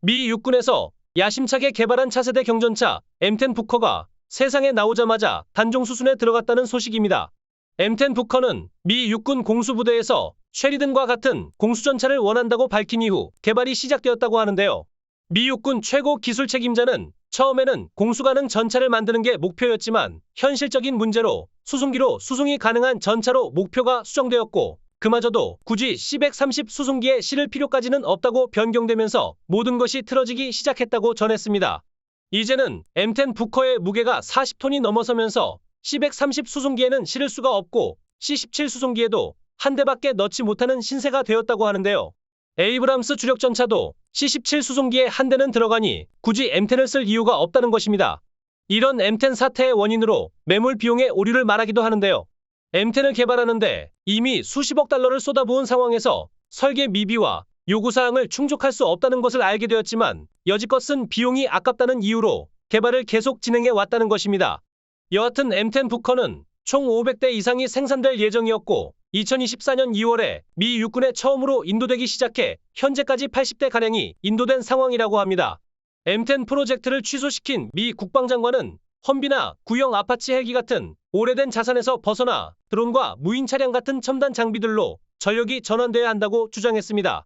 미 육군에서 야심차게 개발한 차세대 경전차 M10 부커가 세상에 나오자마자 단종 수순에 들어갔다는 소식입니다. M10 부커는 미 육군 공수부대에서 쉐리든과 같은 공수전차를 원한다고 밝힌 이후 개발이 시작되었다고 하는데요. 미 육군 최고 기술 책임자는 처음에는 공수 가능 전차를 만드는 게 목표였지만 현실적인 문제로 수송기로 수송이 가능한 전차로 목표가 수정되었고 그마저도 굳이 C-130 수송기에 실을 필요까지는 없다고 변경되면서 모든 것이 틀어지기 시작했다고 전했습니다. 이제는 M10 부커의 무게가 40톤이 넘어서면서 C-130 수송기에는 실을 수가 없고 C-17 수송기에도 한 대밖에 넣지 못하는 신세가 되었다고 하는데요. 에이브람스 주력 전차도 C-17 수송기에 한 대는 들어가니 굳이 M10을 쓸 이유가 없다는 것입니다. 이런 M10 사태의 원인으로 매몰 비용의 오류를 말하기도 하는데요. M10을 개발하는데 이미 수십억 달러를 쏟아부은 상황에서 설계 미비와 요구사항을 충족할 수 없다는 것을 알게 되었지만 여지껏 쓴 비용이 아깝다는 이유로 개발을 계속 진행해 왔다는 것입니다. 여하튼 M10 부커는 총 500대 이상이 생산될 예정이었고 2024년 2월에 미 육군에 처음으로 인도되기 시작해 현재까지 80대 가량이 인도된 상황이라고 합니다. M10 프로젝트를 취소시킨 미 국방장관은 험비나 구형 아파치 헬기 같은 오래된 자산에서 벗어나 드론과 무인 차량 같은 첨단 장비들로 전력이 전환돼야 한다고 주장했습니다.